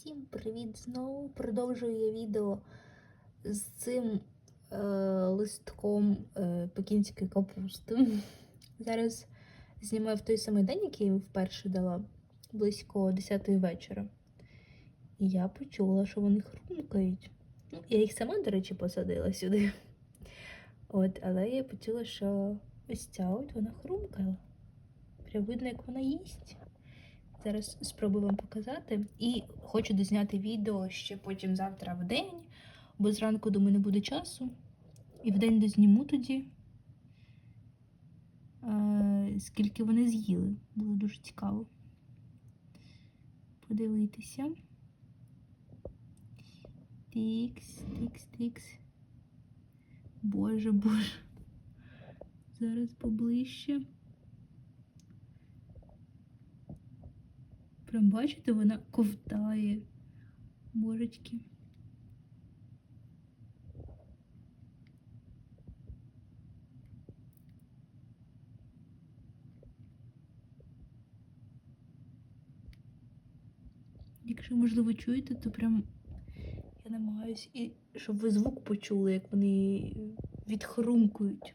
Всім привіт знову. Продовжую я відео з цим е, листком е, пекінської капусти. Зараз знімаю в той самий день, який я вперше дала, близько 10 вечора. І я почула, що вони хрумкають. Ну, я їх сама, до речі, посадила сюди. От, але я почула, що ось ця от вона хрумкала. Прям видно, як вона їсть. Зараз спробую вам показати. І хочу дозняти відео ще потім завтра в день, бо зранку, думаю, не буде часу. І в день дозніму тоді, е, скільки вони з'їли. Було дуже цікаво подивитися. Тікс, тікс, тікс. Боже, боже. Зараз поближче. Прям бачите, вона ковтає. Божечки. Якщо, можливо, чуєте, то прям я намагаюсь, і щоб ви звук почули, як вони відхрумкують.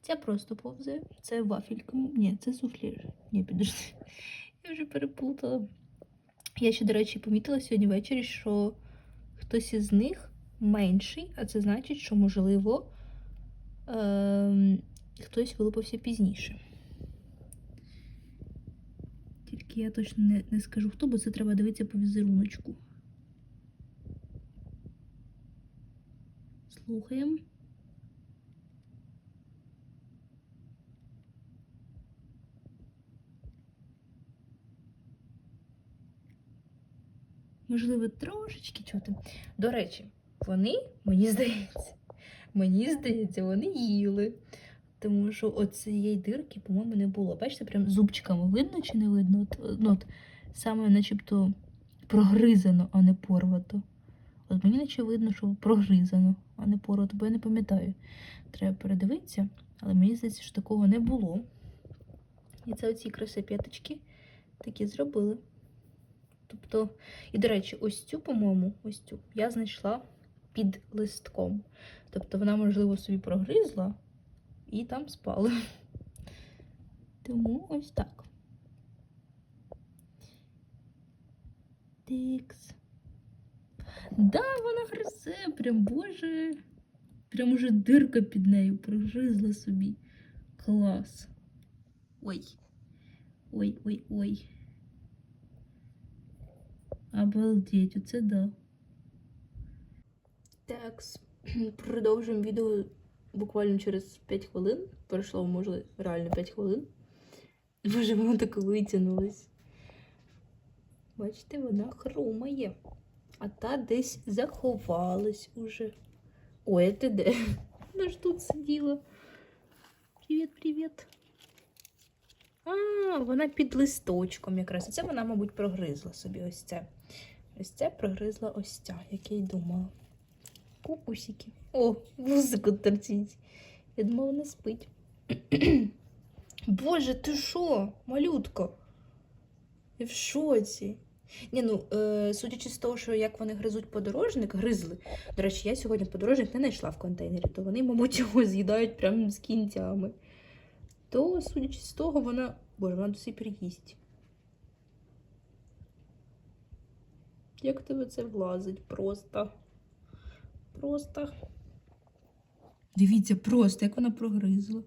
Ця просто повзе. Це вафелька. Ні, це суфлір. Ні, підожди. Я вже переплутала. Я ще, до речі, помітила сьогодні ввечері, що хтось із них менший, а це значить, що, можливо, ем, хтось вилупився пізніше. Тільки я точно не, не скажу хто, бо це треба дивитися по візеруночку. Слухаємо. Можливо, трошечки чути. До речі, вони, мені здається, мені здається, вони їли. Тому що от цієї дирки, по-моєму, не було. Бачите, прям зубчиками видно чи не видно? От, ну, от саме начебто прогризано, а не порвато. От мені наче видно, що прогризано, а не порвато, бо я не пам'ятаю. Треба передивитися, але мені здається, що такого не було. І це оці красопеточки такі зробили. Тобто, і, до речі, ось цю, по-моєму, ось цю я знайшла під листком. Тобто вона, можливо, собі прогризла і там спала. Тому ось так. Тикс. Да, вона гризе, прям боже. Прям уже дирка під нею прогризла собі. Клас. Ой. Ой, ой, ой. Обалдеть, оце да. Так, продовжуємо відео буквально через 5 хвилин. Пройшло, може, реально 5 хвилин. Боже, воно так витягнулось. Бачите, вона хрумає. А та десь заховалась уже. Ой, а ти де? Вона ж тут сиділа. Привіт, привіт. А, вона під листочком якраз. Це вона, мабуть, прогризла собі ось це. Ось це прогризла ось ця, як я й думала. Кукусики. О, вузику торчить. Я думала, вона спить. Боже, ти що, малютко? Я в шоці. Ні, ну, е, судячи з того, що як вони гризуть подорожник, гризли. До речі, я сьогодні подорожник не знайшла в контейнері, то вони, мабуть, його з'їдають прямо з кінцями. То, судячи з того, вона. Боже, вона до сих пір їсть. Як тебе це влазить? Просто. Просто. Дивіться, просто, як вона прогризла.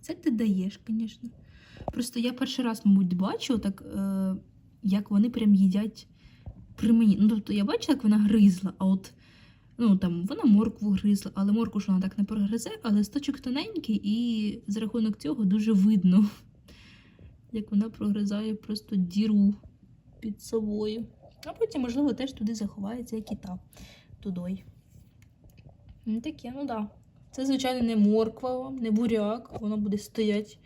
Це ти даєш, звісно. Просто я перший раз, мабуть, бачу, так, е, як вони прям їдять при мені. Ну, тобто я бачила, як вона гризла, а от ну, там, вона моркву гризла, але моркву ж вона так не прогризе, а листочок тоненький, і за рахунок цього дуже видно, як вона прогризає просто діру під собою. А потім, можливо, теж туди заховається, як і та тудой. Ну, таке, ну да. Це, звичайно, не морква, не буряк, воно буде стоять.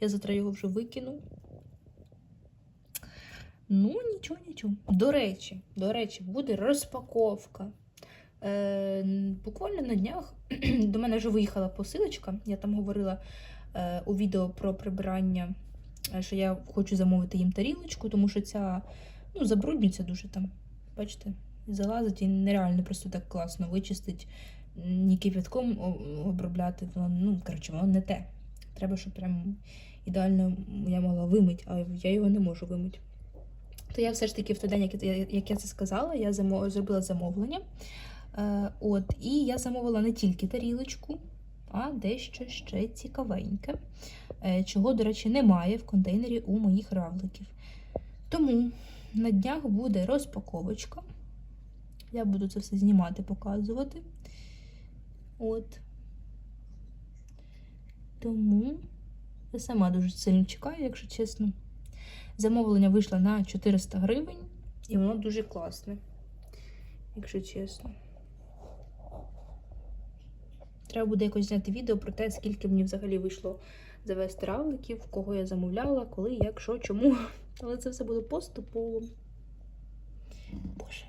Я завтра його вже викину. Ну, нічого, нічого. До речі, до речі, буде розпаковка. Е, буквально на днях до мене вже виїхала посилочка. Я там говорила е, у відео про прибирання е, що я хочу замовити їм тарілочку, тому що ця ну, забруднюється дуже там. Бачите, залазить і нереально просто так класно вичистить, ні кипятком обробляти. Ну, коротше, воно не те. Треба, щоб прям ідеально я могла вимити, а я його не можу вимити. То я все ж таки в той день, як я, це сказала, я зробила замовлення. Е, от, і я замовила не тільки тарілочку, а дещо ще цікавеньке, е, чого, до речі, немає в контейнері у моїх равликів. Тому на днях буде розпаковочка. Я буду це все знімати, показувати. От. Тому я сама дуже сильно чекаю, якщо чесно. Замовлення вийшло на 400 гривень, і воно дуже класне, якщо чесно. Треба буде якось зняти відео про те, скільки мені взагалі вийшло завести равликів, кого я замовляла, коли, як, що, чому. Але це все буде поступово. Боже.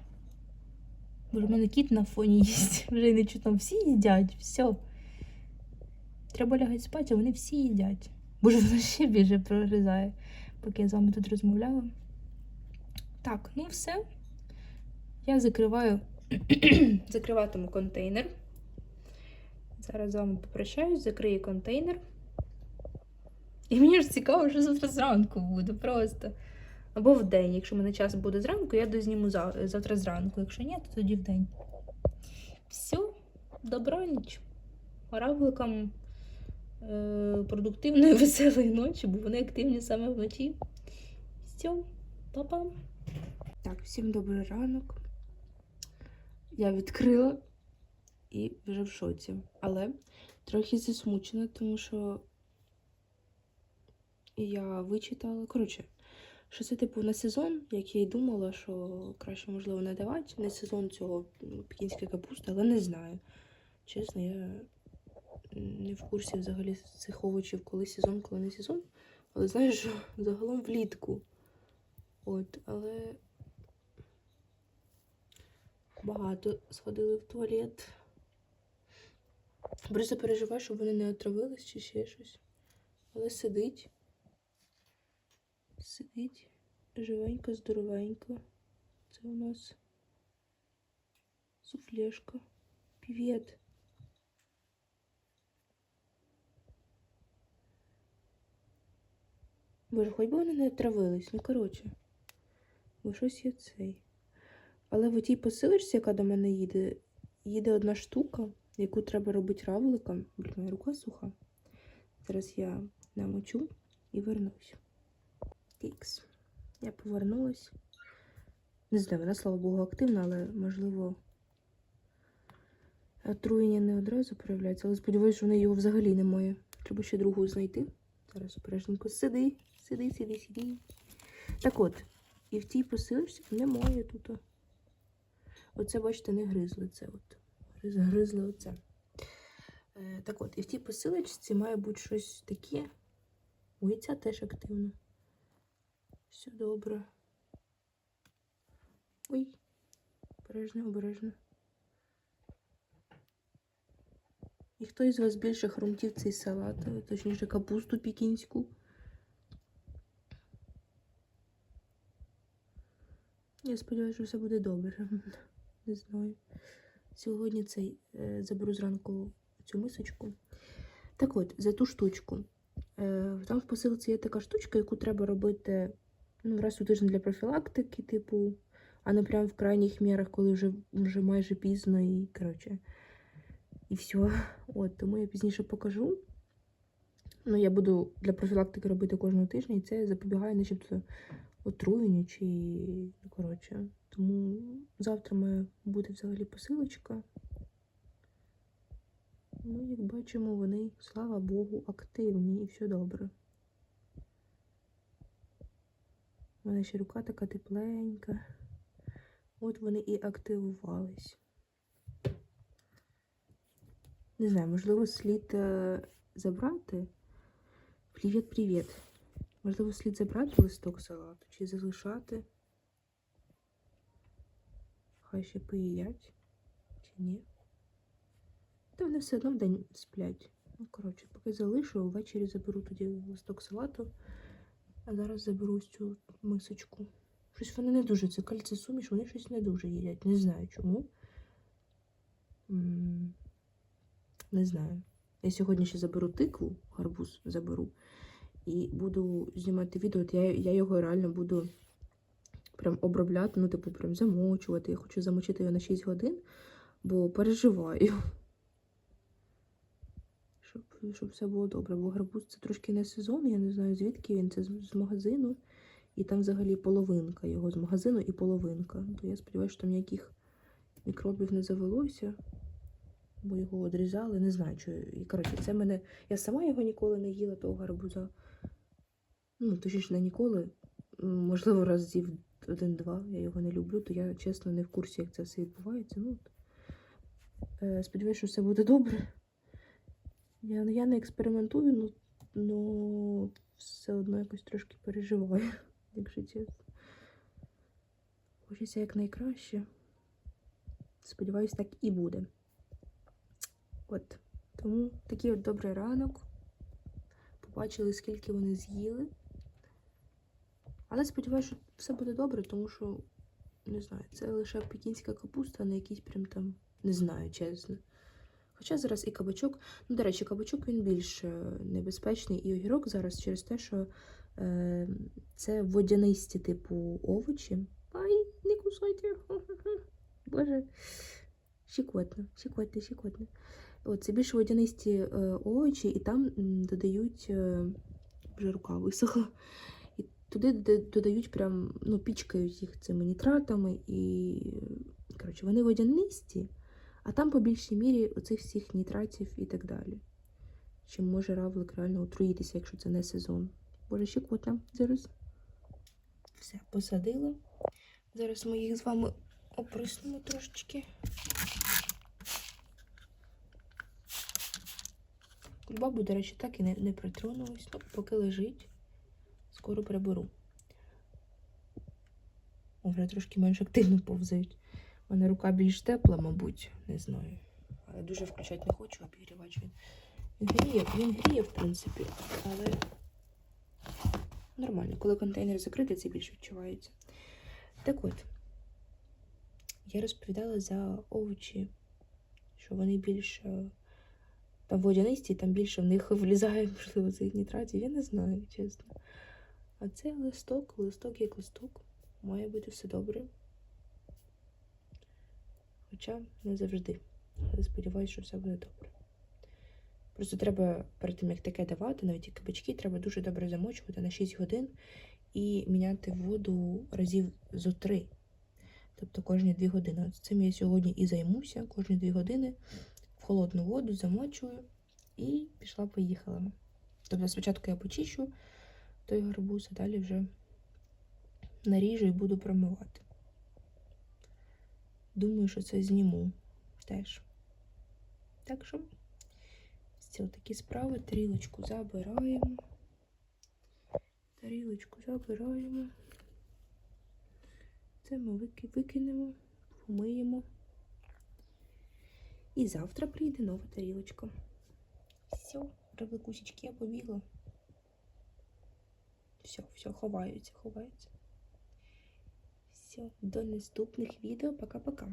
Боже, в мене кіт на фоні їсть. Вже й не чутно. Всі їдять, все. Треба лягати спати, а вони всі їдять. Боже, воно ще більше прорізає, поки я з вами тут розмовляла. Так, ну все. Я закриваю, закриватиму контейнер. Зараз з вами попрощаюсь, закрию контейнер. І мені ж цікаво, що завтра зранку буде просто. Або в день. Якщо в мене час буде зранку, я дозніму завтра зранку. Якщо ні, то тоді в день. Все, добраніч. Равликам е- продуктивної, веселої ночі, бо вони активні саме вночі. Все, па-па. Так, всім добрий ранок. Я відкрила і вже в шоці. Але трохи засмучена, тому що я вичитала. Коротше, що це типу не сезон, як я й думала, що краще, можливо, не. Не сезон цього м, пекінської капусти, але не знаю. Чесно, я не в курсі взагалі цих овочів, коли сезон, коли не сезон. Але знаю, що загалом влітку. От, але багато сходили в туалет. Просто переживаю, щоб вони не отравились чи ще щось. Але сидить. Сидить живенько, здоровенько. Це у нас суфлешка. Привіт. Боже, хоч би вони не отравились, ну коротше. Бо щось є цей. Але в тій посилочці, яка до мене їде, їде одна штука, яку треба робити равликом. Блін, моя рука суха. Зараз я намочу і вернусь. Тікс. Я повернулась. Не знаю, вона, слава Богу, активна, але можливо. Отруєння не одразу проявляється, але сподіваюся, що в неї його взагалі немає. Треба ще другу знайти. Зараз обережненько сиди, сиди, сиди, сиди. Так от, і в тій посилочці немає тут. Оце, бачите, не гризли це. От. Гриз- Гризли оце. Е, так от, і в тій посилочці має бути щось таке. Ой, ця теж активна. Все добре. Ой, обережно, обережно. І хто із вас більше хрумтів цей салат, е, точніше капусту пікінську? Я сподіваюся, що все буде добре. Не знаю. Сьогодні цей е, заберу зранку цю мисочку. Так от, за ту штучку. Е, там в посилці є така штучка, яку треба робити ну, раз у тиждень для профілактики, типу, а не прямо в крайніх мірах, коли вже, вже майже пізно і коротше. І все. От, тому я пізніше покажу. Ну, я буду для профілактики робити кожного тижня, і це запобігає начебто отруєнню чи. Коротше. Тому завтра має бути взагалі посилочка. Ну, як бачимо, вони, слава Богу, активні і все добре. У мене ще рука така тепленька. От вони і активувались. Не знаю, можливо, слід е, забрати. Привіт, привіт. Можливо, слід забрати листок салату чи залишати. Хай ще поїдять. Чи ні? Та вони все одно в день сплять. Ну, коротше, поки залишу, ввечері заберу тоді листок салату А зараз заберу цю мисочку. Щось вони не дуже, це кальций суміш, вони щось не дуже їдять. Не знаю чому. Не знаю. Я сьогодні ще заберу тикву, гарбуз заберу. І буду знімати відео. Я, я його реально буду прям обробляти, ну, типу, прям замочувати. Я хочу замочити його на 6 годин, бо переживаю. Щоб, щоб все було добре. Бо гарбуз це трошки не сезон, я не знаю звідки він, це з, магазину. І там взагалі половинка його з магазину і половинка. То я сподіваюся, що там ніяких мікробів не завелося, бо його одрізали. Не знаю, що. І коротше, це мене. Я сама його ніколи не їла, того гарбуза. Ну, точніше, не ніколи. Можливо, разів один-два. Я його не люблю, то я чесно не в курсі, як це все відбувається. Ну. Е, сподіваюся, що все буде добре. Я, я не експериментую, ну, ну все одно якось трошки переживаю, якщо чесно. Хочеться якнайкраще. Сподіваюсь, так і буде. От. Тому такий от добрий ранок. Побачили, скільки вони з'їли. Але сподіваюся, що все буде добре, тому що, не знаю, це лише пекінська капуста, а не якийсь прям там, не знаю, чесно. Хоча зараз і кабачок. Ну, до речі, кабачок він більш е, небезпечний і огірок зараз через те, що е, це водянисті типу овочі. Ай, не кусайте. Боже. Щекотно, щекотно, щекотно. От, це більш водянисті е, овочі, і там додають е, вже рука висохла. Туди додають прям, ну, пічкають їх цими нітратами і. Коротше, вони водянисті. А там по більшій мірі оцих всіх нітратів і так далі. Чим може равлик реально отруїтися, якщо це не сезон. Боже, щекота зараз. Все, посадила. Зараз ми їх з вами оприснемо трошечки. Бабу, до речі, так і не, не притронулась. Ну, поки лежить, скоро приберу. О, вже трошки менш активно повзають. У мене рука більш тепла, мабуть, не знаю. Але дуже включати не хочу, обігрівач він. Він гріє, він гріє, в принципі, але нормально. Коли контейнер закритий, це більше відчувається. Так от, я розповідала за овочі, що вони більш е, там водянисті, там більше в них влізає, можливо, цих нітратів. Я не знаю, чесно. А це листок, листок як листок. Має бути все добре. Хоча не завжди. Але сподіваюся, що все буде добре. Просто треба перед тим, як таке давати, навіть і кабачки, треба дуже добре замочувати на 6 годин і міняти воду разів зо 3. Тобто кожні 2 години. От цим я сьогодні і займуся. Кожні 2 години в холодну воду замочую і пішла-поїхала. Тобто спочатку я почищу той гарбуз, а далі вже наріжу і буду промивати. Думаю, що це зніму теж. Так що, все такі справи. Тарілочку забираємо. Тарілочку забираємо. Це ми викинемо, помиємо. І завтра прийде нова тарілочка. Все, равликусечки, я побігла. Все, все, ховаються, ховаються. Все, до наступних відео. Пока-пока.